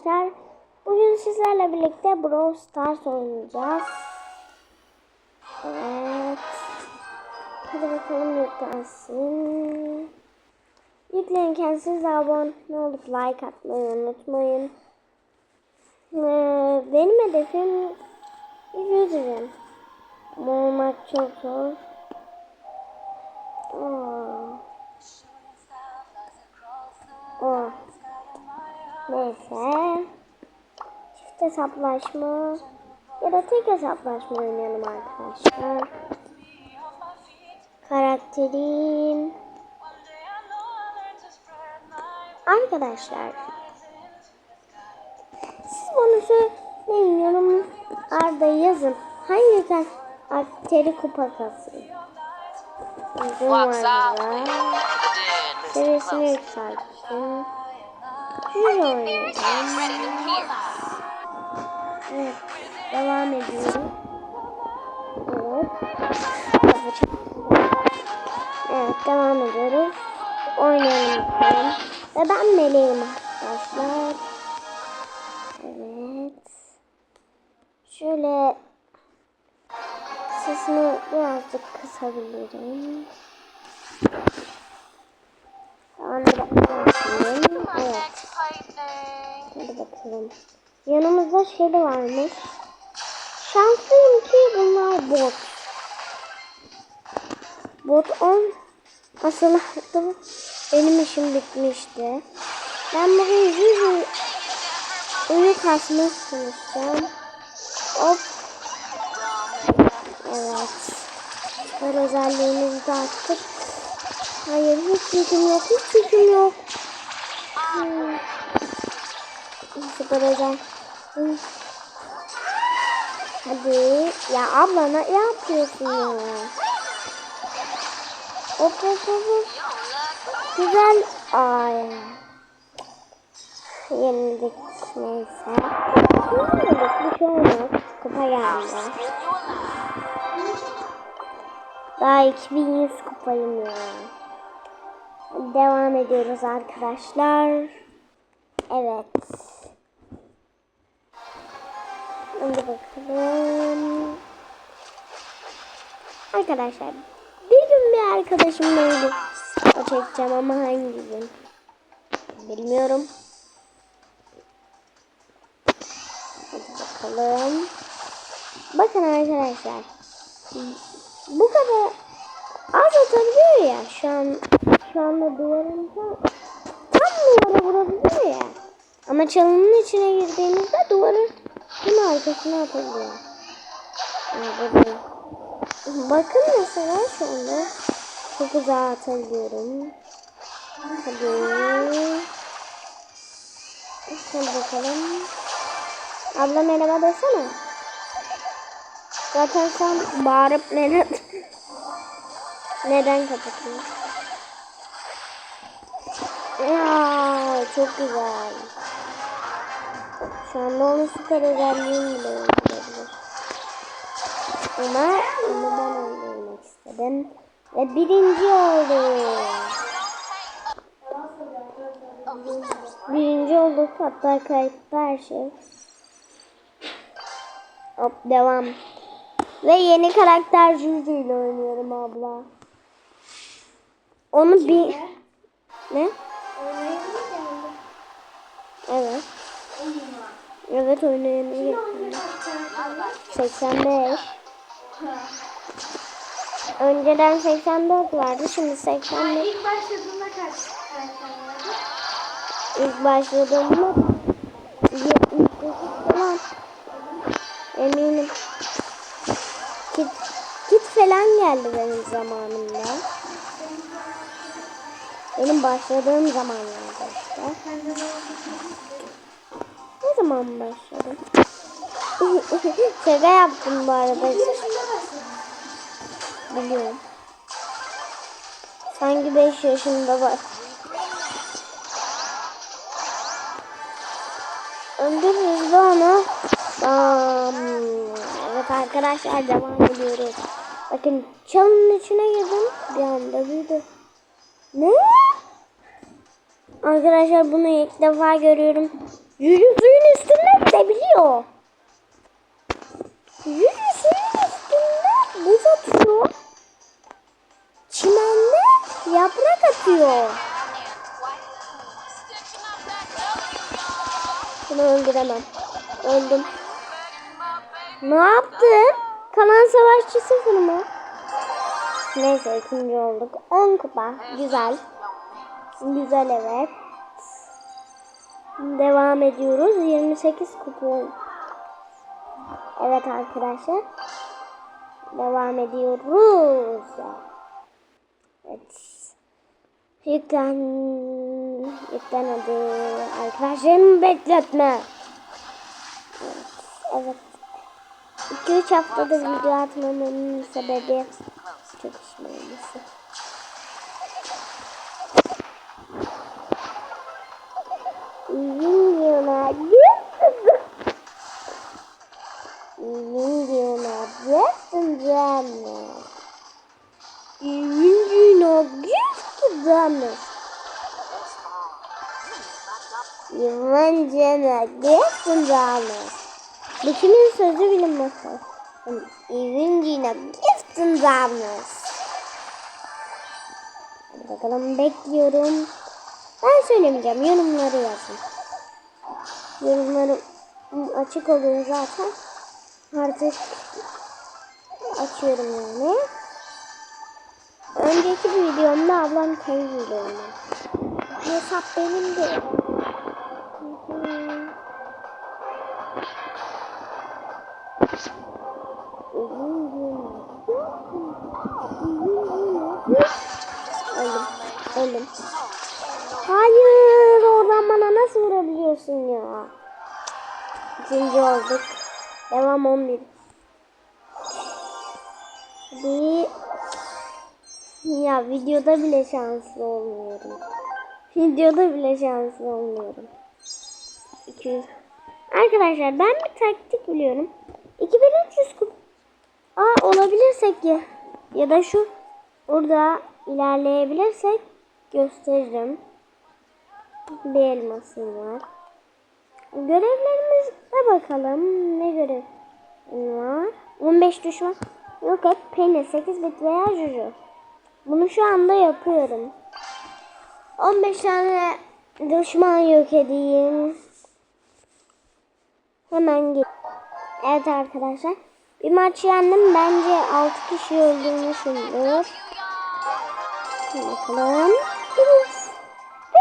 Arkadaşlar bugün sizlerle birlikte Brawl Stars oynayacağız. Evet. Hadi bakalım yüklensin. Yüklenirken siz abone olup like atmayı unutmayın. Ee, benim hedefim 100 bin. Ama olmak çok zor. Aa. Oh. Neyse. Çift hesaplaşma ya da tek hesaplaşma oynayalım arkadaşlar. Karakterim. Arkadaşlar. Siz bana söyleyin yorumlarda yazın. Hangi karakteri kupa kasın? Uzun var Seviyesini yükselttim. To pierce. Evet. Devam ediyorum. Evet. Evet devam ediyoruz. Oynayalım bakalım. Ve ben meleğim arkadaşlar. Evet. Şöyle sesini birazcık kısabilirim. Dakika. Evet. Hadi bakalım. Yanımızda şey de varmış. Şanslıyım ki bunlar bot. Bot 10 aslında benim işim bitmişti. Ben bugün yüz uyu kasma çalışacağım. Hop. Evet. Süper özelliğimizi de attık. Hayır hiç yüküm yok. Hiç yüküm yok. Hmm. Hadi. Ya abla ne yapıyorsun ya? Hop hop hop. Güzel. Ay. Yenildik neyse. Yenildik bir şey olmaz. Kupa geldi. Daha 2100 kupayım ya. Devam ediyoruz arkadaşlar. Evet. Hadi bakalım. Arkadaşlar bir gün bir arkadaşımla ilgili o çekeceğim ama hangi gün bilmiyorum. Hadi bakalım. Bakın arkadaşlar. Bu kadar az atabiliyor ya şu an şu anda duvarın tam, duvara vurabiliyor ya. Ama çalının içine girdiğimizde duvarın tüm arkasına atabiliyor. Yani. Bakın mesela şu anda çok uzağa atabiliyorum. Hadi. Hadi bakalım. Abla merhaba desene. Zaten sen bağırıp neden neden kapatıyorsun? Ya çok güzel. Şu anda onun süper özelliğini bile öldürebilir. Ama onu ben öldürmek istedim. Ve birinci oldum. Birinci olduk. Hatta kayıtta her şey. Hop devam. Ve yeni karakter Juju ile oynuyorum abla. Onu bir... Ne? Evet. Evet oynayamıyor. 85. Önceden 84 vardı şimdi 85. İlk başladığında kaç? İlk başladığımda 79 falan. Eminim. Kit, kit falan geldi benim zamanımda. Benim başladığım zamanlarda işte. Ne zaman başladım? Şaka yaptım bu arada. Biliyorum. Sanki 5 yaşında var. Öldürürüz de onu. Tamam. Evet arkadaşlar devam ediyoruz. Bakın çalının içine girdim. Bir anda büyüdü. Ne? Arkadaşlar bunu ilk defa görüyorum. Yüzü suyun üstünde gidebiliyor. Yüzü suyun üstünde buz atıyor. Çimende yaprak atıyor. Bunu öldüremem. Öldüm. Ne yaptın? Kalan savaşçı sıfır mı? Neyse ikinci olduk. 10 kupa. Güzel. Güzel evet. Devam ediyoruz. 28 kupa. Evet arkadaşlar. Devam ediyoruz. Evet. Yüklen. Yüklen hadi. Arkadaşlarımı bekletme. Evet. Evet. 2-3 haftadır video atmamamın sebebi çok işim Videona göstereceğim. Videona göstereceğim. Videona göstereceğim. Bu kimin sözü bilinmez. Videona göstereceğim. Hadi bakalım bekliyorum. Ben söylemeyeceğim. Yorumları yazın. Yorumlarım açık oluyor zaten. Artık açıyorum yani. Önceki bir videomda ablam kendisiyle oynadı. Hesap benim de. Öldüm. Öldüm. Hayır oradan bana nasıl vurabiliyorsun ya? İkinci olduk. Devam 11. Bir ya videoda bile şanslı olmuyorum. Videoda bile şanslı olmuyorum. 200. Arkadaşlar ben bir taktik biliyorum. 2300 kup. Aa olabilirsek ya. Ya da şu burada ilerleyebilirsek gösteririm. Bir elmasım var. Görevlerimize bakalım. Ne görev var? 15 düşman. Yok et. Penny 8 bit veya Juju. Bunu şu anda yapıyorum. 15 tane düşman yok edeyim. Hemen git. Evet arkadaşlar. Bir maç yendim. Bence 6 kişi öldürmüşümdür. Bakalım.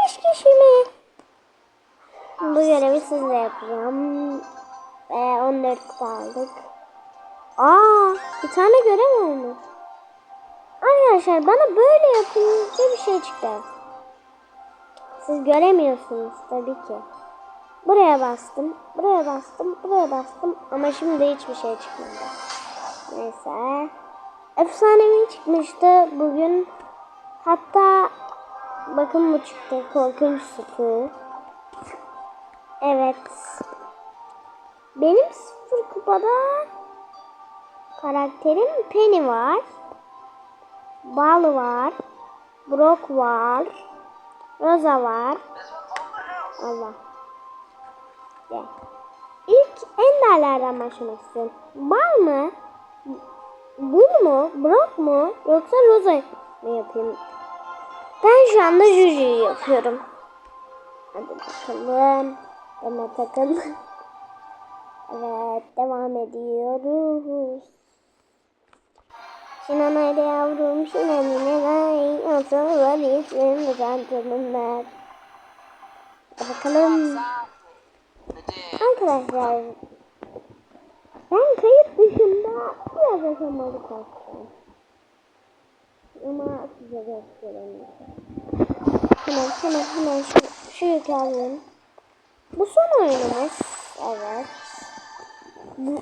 5 kişi mi? Bu görevi sizle yapacağım. Ve 14 kupa aldık. Aa, bir tane görev olmuş. Arkadaşlar bana böyle yapınca bir şey çıktı. Siz göremiyorsunuz tabii ki. Buraya bastım, buraya bastım, buraya bastım ama şimdi hiçbir şey çıkmadı. Neyse. Efsanevi çıkmıştı bugün. Hatta bakın bu çıktı. Korkunç sütü. Evet. Benim sıfır kupada karakterim Penny var. Bal var. Brock var. Rosa var. Allah. Gel. İlk enderlerden başlamak istiyorum. Bal mı? Bul mu? Brock mu? Yoksa Rosa mı yapayım? Ben şu anda Juju'yu yapıyorum. Hadi bakalım. Deme takım. Evet devam ediyoruz. Sinan haydi yavrum Sinan yine nay. Asıl ismim canımlar. Hadi bakalım. Arkadaşlar. Ben kayıt dışında biraz yaşamalık olsun. Ama size gösteremeyeceğim. Hemen hemen hemen şu, şu yükü alayım. Bu son oyunumuz. Evet. Bu,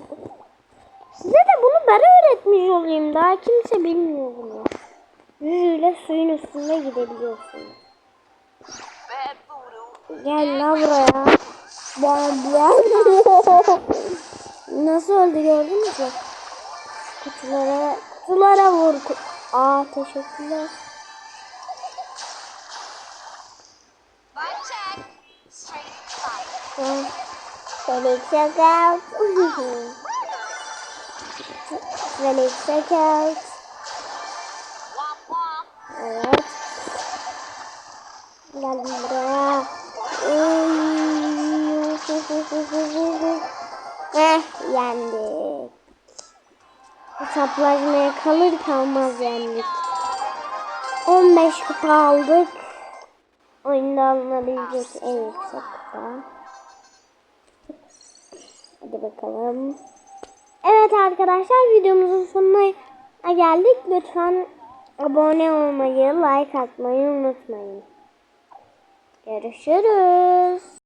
size de bunu ben öğretmiş olayım. Daha kimse bilmiyor bunu. Yüzüyle suyun üstünde gidebiliyorsunuz. Gel la buraya. Nasıl öldü gördünüz mü? Kutulara, kutulara vur. Aa teşekkürler. Vibe check. Straight fire. Felix Knockout. Felix Knockout. Womp womp. Evet. Geldim buraya. Heh, yendik. Hesaplaşmaya kalır kalmaz yendik. 15 kupa aldık. Oyunda alınabilecek en yüksek kupa. Hadi bakalım. Evet arkadaşlar videomuzun sonuna geldik. Lütfen abone olmayı, like atmayı unutmayın. Görüşürüz.